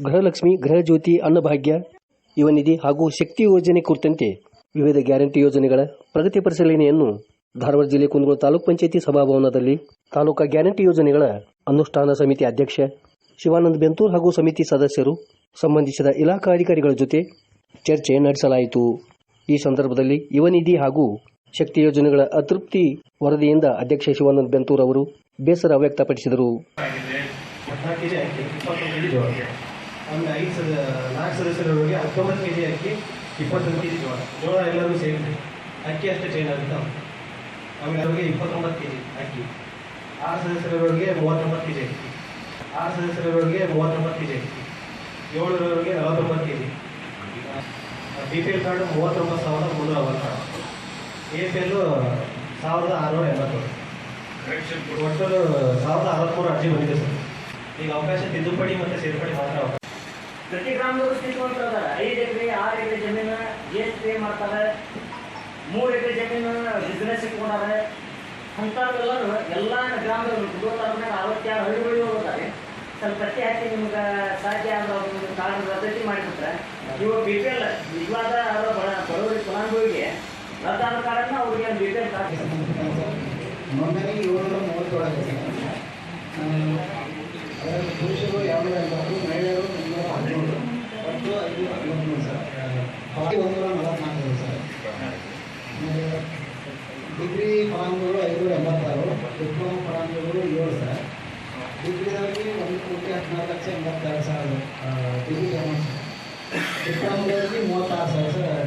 ಗೃಹಲಕ್ಷ್ಮಿ, ಗೃಹಜ್ಯೋತಿ, ಅನ್ನಭಾಗ್ಯ, ಯುವನಿಧಿ ಹಾಗೂ ಶಕ್ತಿ ಯೋಜನೆ ಕುರಿತಂತೆ ವಿವಿಧ ಗ್ಯಾರಂಟಿ ಯೋಜನೆಗಳ ಪ್ರಗತಿ ಪರಿಶೀಲನೆಯನ್ನು ಧಾರವಾಡ ಜಿಲ್ಲೆ ಕುಂದಗೋಳ ತಾಲೂಕ್ ಪಂಚಾಯತಿ ಸಭಾಭವನದಲ್ಲಿ ತಾಲೂಕಾ ಗ್ಯಾರಂಟಿ ಯೋಜನೆಗಳ ಅನುಷ್ಠಾನ ಸಮಿತಿ ಅಧ್ಯಕ್ಷ ಶಿವಾನಂದ ಬೆಂತೂರ್ ಹಾಗೂ ಸಮಿತಿ ಸದಸ್ಯರು, ಸಂಬಂಧಿಸಿದ ಇಲಾಖಾ ಅಧಿಕಾರಿಗಳ ಜೊತೆ ಚರ್ಚೆ ನಡೆಸಲಾಯಿತು. ಈ ಸಂದರ್ಭದಲ್ಲಿ ಯುವನಿಧಿ ಹಾಗೂ ಶಕ್ತಿ ಯೋಜನೆಗಳ ಅತೃಪ್ತಿ ವರದಿಯಿಂದ ಅಧ್ಯಕ್ಷ ಶಿವಾನಂದ ಬೆಂತೂರ್ ಅವರು ಬೇಸರ ವ್ಯಕ್ತಪಡಿಸಿದರು. ಆಮೇಲೆ ಐದು ಸದ ನಾಲ್ಕು ಸದಸ್ಯರವರೆಗೆ ಹತ್ತೊಂಬತ್ತು ಕೆ ಜಿ ಅಕ್ಕಿ ಇಪ್ಪತ್ತೊಂದು ಕೆ ಜಿ ಜೋಳ. ಜೋಳ ಎಲ್ಲರಿಗೂ ಸೇರಿದೆ ಅಕ್ಕಿ ಅಷ್ಟೇ ಚೇಂಜ್ ಆಗುತ್ತೆ? ಆಮೇಲೆ ಅವರಿಗೆ ಇಪ್ಪತ್ತೊಂಬತ್ತು ಕೆ ಜಿ ಅಕ್ಕಿ. ಆರು ಸದಸ್ಯರವರೆಗೆ ಮೂವತ್ತೊಂಬತ್ತು ಕೆ ಜಿ ಅಕ್ಕಿ. ಆರು ಸದಸ್ಯರವರೆಗೆ ಮೂವತ್ತೊಂಬತ್ತು ಕೆ ಜಿ ಅಕ್ಕಿ. ಏಳರವರೆಗೆ ನಲವತ್ತೊಂಬತ್ತು K G B P L card ಮೂವತ್ತೊಂಬತ್ತು ಸಾವಿರದ ಮುನ್ನೂರ ಅರವತ್ತು ಎ ಪಿ ಎಲ್ಲು ಸಾವಿರದ ಆರುನೂರ ಎಂಬತ್ತೇಳು. ಒಟ್ಟು ಸಾವಿರದ ಅರವತ್ತ್ಮೂರು ಅರ್ಜಿ ಬಂದಿದೆ ಸರ್. ಈಗ ಅವಕಾಶ ತಿದ್ದುಪಡಿ ಮತ್ತು ಸೇರ್ಪಡೆ ಮಾತ್ರ ಅವಕಾಶ ಪ್ರತಿ ಗ್ರಾಮದವರು ಸಿಗುವಂತದ ಐದು ಎಕರೆ, ಆರು ಎಕರೆ ಜಮೀನು ಜಿ ಎಸ್ ಪಿ ಮಾಡ್ತಾರೆ? ಮೂರು ಎಕರೆ ಜಮೀನು ಬಿಸ್ನೆಸ್ ಇಟ್ಕೊಂಡಾರೆ ಅಂಥವ್ರೆಲ್ಲರೂ ಎಲ್ಲ ಗ್ರಾಮದವರು ಕುಟುಂಬದಾಗ ಅರವತ್ತಾರು ಹಳ್ಳಿಗಳು ಹೋಗ್ತಾರೆ ಸ್ವಲ್ಪ ಪ್ರತಿ ಹಾಕಿ ನಿಮ್ಗೆ ಸಾಧ್ಯ ಆದ ಒಂದು ಕಾರಣ ರದ್ದತಿ ಮಾಡಿಬಿಟ್ರೆ ಇವಾಗ ಬಿ ಪಿ ಎಲ್ ನಿಜವಾದ ಅವರ ಬಡ ಬಡವರಿಗೆ ಫಲಾನುಭವಿಗೆ ರದ್ದಾದ ಕಾರಣ ಅವ್ರಿಗೆ ಬಿ ಪಿ ಎಲ್ ಕಾರ್ಡ್ ನೋಂದಣಿ ಏಳ್ನೂರ ಮೂವತ್ತೇಳು ಅದರಲ್ಲಿ ಪುರುಷರು ಮಹಿಳೆಯರು ಮುನ್ನೂರ ಹದಿನೇಳು ಒಟ್ಟು ಐದು ಹದಿಮೂರು ಸರ್ ಬಾಕಿ ಒಂದೂರ ನಲವತ್ನಾಲ್ಕು ಇದೆ ಸರ್ ಆಮೇಲೆ ಡಿಗ್ರಿ ಫಲಾನುಭವಿಗಳು ಐನೂರ ಎಂಬತ್ತಾರು ಡಿಪ್ಲೊಮಾ ಫಲಾನುಭವಿಗಳು ಏಳು ಸರ್ ಡಿಗ್ರಿದವರಿಗೆ ಒಂದು ಕೋಟಿ ಹದಿನಾರು ಲಕ್ಷ ಎಂಬತ್ತೆರಡು ಸಾವಿರ ಡಿಗ್ರಿ ಅಮೌಂಟ್ ಡಿಪ್ಲೊಮಾದವರಿಗೆ ಮೂವತ್ತಾರು ಸಾವಿರ, ಸರ್